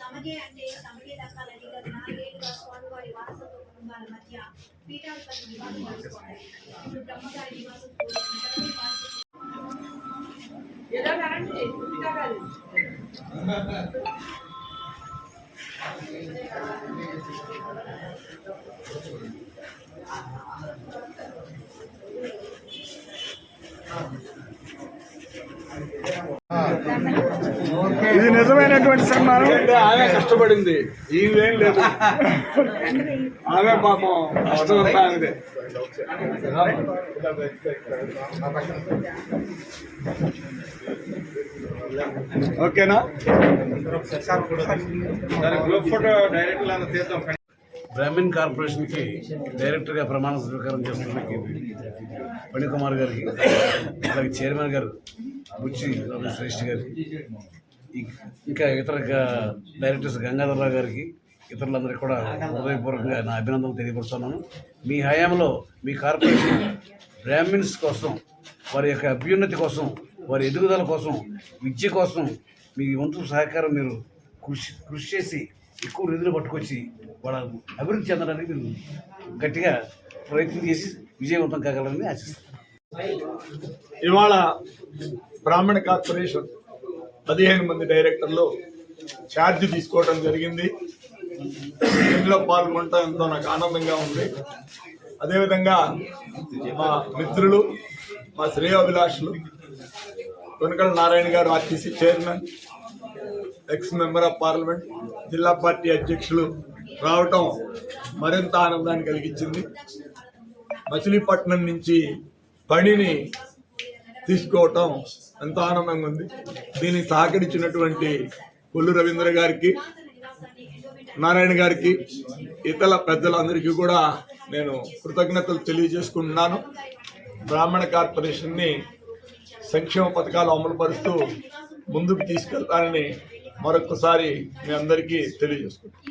తమకే అంటే తమకే దక్కాలని గత నాలుగేళ్ళుగా స్వామివారి వారసత్వ కుటుంబాల మధ్య పీఠాధిపతి వివాదం నడుస్తోంది ఇప్పుడు బ్రహ్మగారి నివాసం కూడుకున్న ఇది నిజమైనటువంటి సన్మానం. అంటే ఆమె కష్టపడింది. ఈయనేం లేదు. ఆమె పాపం కష్టం అంతా ఆమెదే. ఓకేనా? గ్రూప్ ఫోటో డైరెక్ట్ లాగా తీద్దాం బ్రాహ్మిన్ కార్పొరేషన్కి డైరెక్టర్గా ప్రమాణ స్వీకారం చేస్తున్న పణికుమార్ గారికి అలాగే చైర్మన్ గారు బుచ్చి శ్రేష్ఠ గారికి ఇంకా ఇతర డైరెక్టర్స్ గంగాధరరావు గారికి ఇతరులందరికీ కూడా హృదయపూర్వకంగా నా అభినందనలు తెలియపరుస్తున్నాను. మీ హయాంలో మీ కార్పొరేషన్ బ్రాహ్మిన్స్ కోసం వారి యొక్క అభ్యున్నతి కోసం వారి ఎదుగుదల కోసం విద్య కోసం మీ వంతు సహకారం మీరు కృషి కృషి చేసి ఎక్కువ నిధులు పట్టుకొచ్చి వాళ్ళ అభివృద్ధి చెందడానికి మీరు గట్టిగా ప్రయత్నం చేసి విజయవంతం కాగలరని ఆశిస్తాను ఇవాళ బ్రాహ్మణ కార్పొరేషన్ పదిహేను మంది డైరెక్టర్లు ఛార్జ్ తీసుకోవడం జరిగింది. ఇందులో పాల్గొనటం ఎంతో నాకు ఆనందంగా ఉంది. అదేవిధంగా మా మిత్రులు మా శ్రేయాభిలాషులు కొనకల నారాయణ గారు RTC chairman ex member of parliament జిల్లా పార్టీ అధ్యక్షులు రావటం మరింత ఆనందాన్ని కలిగించింది. మచిలీపట్నం నుంచి పనిని తీసుకోవటం ఎంతో ఆనందంగా ఉంది. దీనికి సహకరించినటువంటి కొల్లు రవీంద్ర గారికి నారాయణ గారికి ఇతర పెద్దలందరికీ కూడా నేను కృతజ్ఞతలు తెలియజేసుకుంటున్నాను. బ్రాహ్మణ కార్పొరేషన్ని సంక్షేమ పథకాలు అమలు పరుస్తూ ముందుకు తీసుకెళ్తానని మరొకసారి మీ అందరికీ తెలియజేసుకుంటాను